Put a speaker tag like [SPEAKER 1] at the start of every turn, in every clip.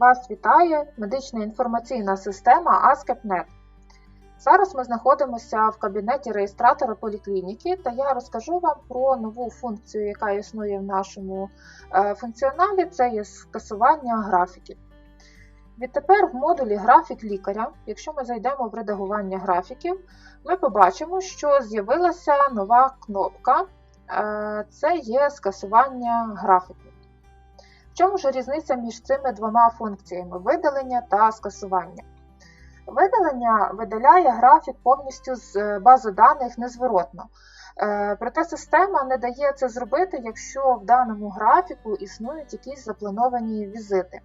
[SPEAKER 1] Вас вітає медична інформаційна система ASCAP.NET. Зараз ми знаходимося в кабінеті реєстратора поліклініки, та я розкажу вам про нову функцію, яка існує в нашому е, функціоналі це є скасування графіків. Відтепер в модулі графік лікаря, якщо ми зайдемо в редагування графіків, ми побачимо, що з'явилася нова кнопка е, це є скасування графіків. Чому ж різниця між цими двома функціями видалення та скасування? Видалення видаляє графік повністю з бази даних незворотно. Е, проте система не дає це зробити, якщо в даному графіку існують якісь заплановані візити.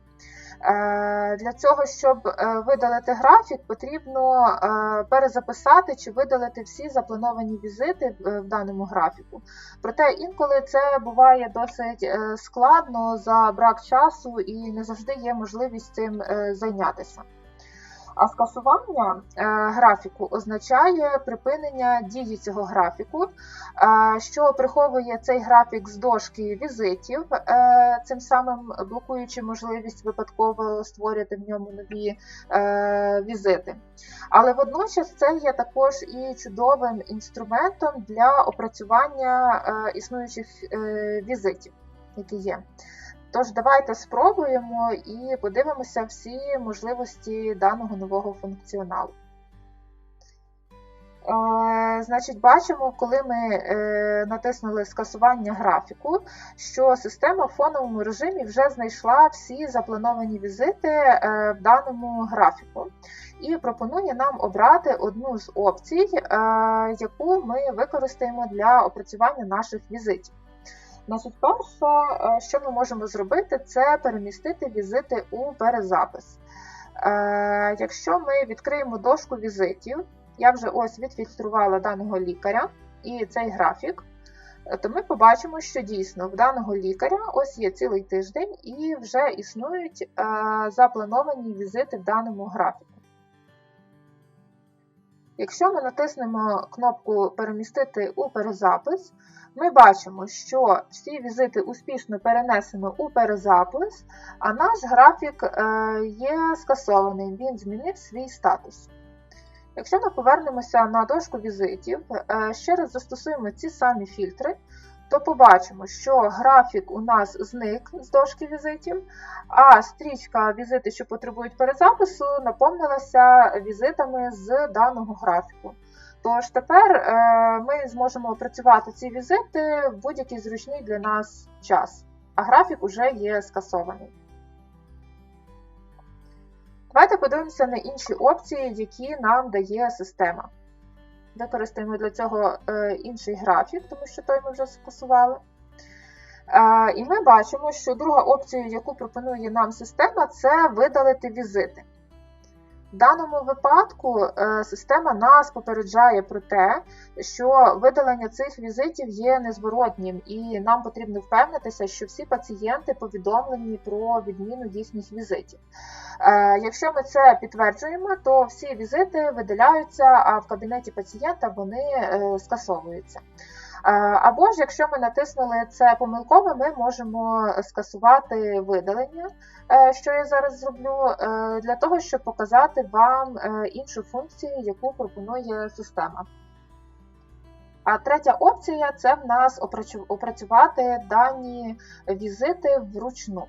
[SPEAKER 1] Е, для цього, щоб е, видалити графік, потрібно перезаписати чи видалити всі заплановані візити в даному графіку. Проте інколи це буває досить складно за брак часу і не завжди є можливість цим зайнятися. А скасування е, графіку означає припинення дії цього графіку, е, що приховує цей графік з дошки візитів, е, цим самим блокуючи можливість випадково створювати в ньому нові візити. Але водночас це є також і чудовим інструментом для опрацювання існуючих візитів, які є. Тож, давайте спробуємо і подивимося всі можливості даного нового функціоналу. Е, значить, бачимо, коли ми е, натиснули скасування графіку, що система в фоновому режимі вже знайшла всі заплановані візити е, в даному графіку. І пропонує нам обрати одну з опцій, яку ми використаємо для опрацювання наших візитів. Значить, перше, е, що ми можемо зробити, це перемістити візити у перезапис. Е, якщо ми відкриємо дошку візитів, я вже ось відфільтрувала даного лікаря і цей графік, е, то ми побачимо, що дійсно в даного лікаря ось є цілий тиждень і вже існують заплановані візити в даному графіку. Якщо ми натиснемо кнопку Перемістити у перезапис, ми бачимо, що всі візити успішно перенесено у перезапис, а наш графік е, є скасований, він змінив свій статус. Якщо ми повернемося на дошку візитів, е, ще раз застосуємо ці самі фільтри, то побачимо, що графік у нас зник з дошки візитів, а стрічка візити, що потребують перезапису, наповнилася візитами з даного графіку. Тож тепер е, ми зможемо опрацювати ці візити в будь-який зручний для нас час, а графік уже є скасований. Давайте подивимося на інші опції, які нам дає система. Використаємо для цього е, інший графік, тому що той ми вже скасували. І ми бачимо, що друга опція, яку пропонує нам система, це видалити візити. Даному випадку е, система нас попереджає про те, що видалення цих візитів є незворотнім, і нам потрібно впевнитися, що всі пацієнти повідомлені про відміну їхніх візитів. Е, якщо ми це підтверджуємо, то всі візити видаляються, а в кабінеті пацієнта вони е, скасовуються. Або ж, якщо ми натиснули це помилково, ми можемо скасувати видалення, е, що я зараз зроблю, е, для того, щоб показати вам е, іншу функцію, яку пропонує система. А третя опція це в нас опрацювати дані візити вручну.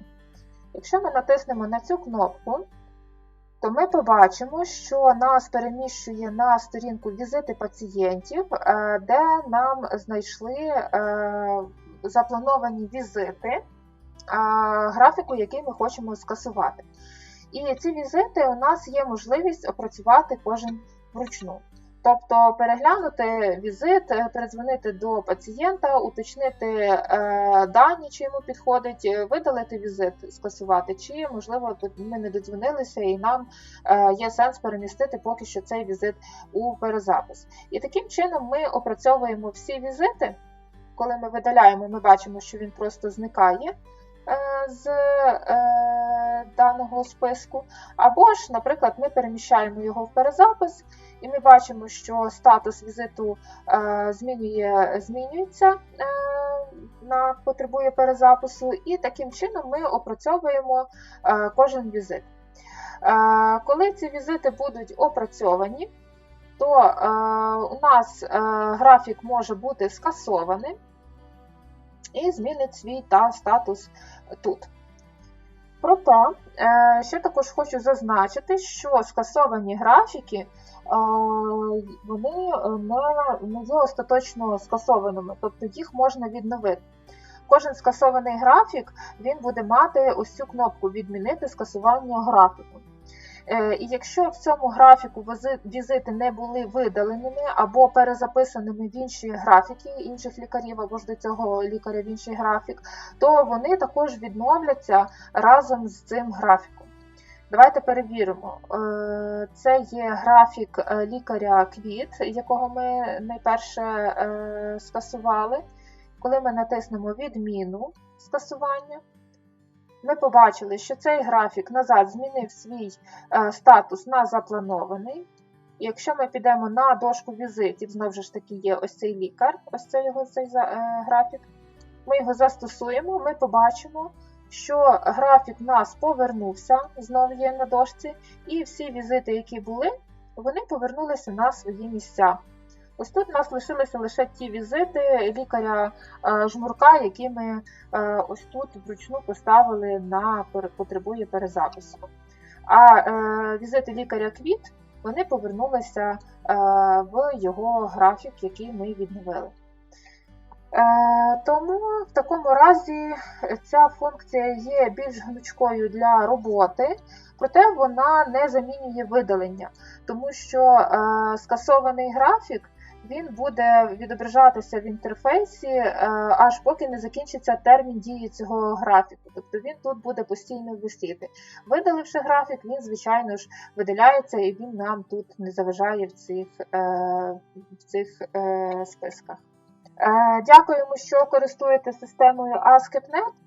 [SPEAKER 1] Якщо ми натиснемо на цю кнопку, то ми побачимо, що нас переміщує на сторінку візити пацієнтів, е, де нам знайшли е, заплановані візити, е, графіку, який ми хочемо скасувати. І ці візити у нас є можливість опрацювати кожен вручну. Тобто переглянути візит, е, передзвонити до пацієнта, уточнити е, дані, чи йому підходить, е, видалити візит, скасувати, чи, можливо, тут ми не додзвонилися і нам є сенс перемістити поки що цей візит у перезапис. І таким чином ми опрацьовуємо всі візити. Коли ми видаляємо, ми бачимо, що він просто зникає з даного списку. Або ж, наприклад, ми переміщаємо його в перезапис. І ми бачимо, що статус візиту е, змінює, змінюється е, на потребує перезапису, і таким чином ми опрацьовуємо е, кожен візит. Коли ці візити будуть опрацьовані, то у нас графік може бути скасований і змінить свій та статус тут. Проте, е, ще також хочу зазначити, що скасовані графіки е, вони не, не є остаточно скасованими, тобто їх можна відновити. Кожен скасований графік він буде мати ось цю кнопку Відмінити скасування графіку. Е, І якщо в цьому графіку візити не були видаленими або перезаписаними в інші графіки інших лікарів, або ж до цього лікаря в інший графік, то вони також відновляться разом з цим графіком. Давайте перевіримо. Е, Це є графік е, лікаря Квіт, якого ми найперше скасували. Коли ми натиснемо відміну скасування, ми побачили, що цей графік назад змінив свій е, статус на запланований. Якщо ми підемо на дошку візитів, знову ж таки є ось цей лікар, ось цей його цей е, графік. Ми його застосуємо, ми побачимо, що графік нас повернувся, знову є на дошці, і всі візити, які були, вони повернулися на свої місця. Ось тут у нас лишилися лише ті візити лікаря е, жмурка, які ми е, ось тут вручну поставили на потребує перезапису. А е, візити лікаря квіт вони повернулися в його графік, який ми відновили. Тому в такому разі ця функція є більш гнучкою для роботи, проте вона не замінює видалення, тому що скасований графік він буде відображатися в інтерфейсі, е, аж поки не закінчиться термін дії цього графіку. Тобто він тут буде постійно висіти. Видаливши графік, він, звичайно ж, видаляється і він нам тут не заважає в цих, е, в цих е, списках. Дякуємо, що користуєтеся системою AskipNet.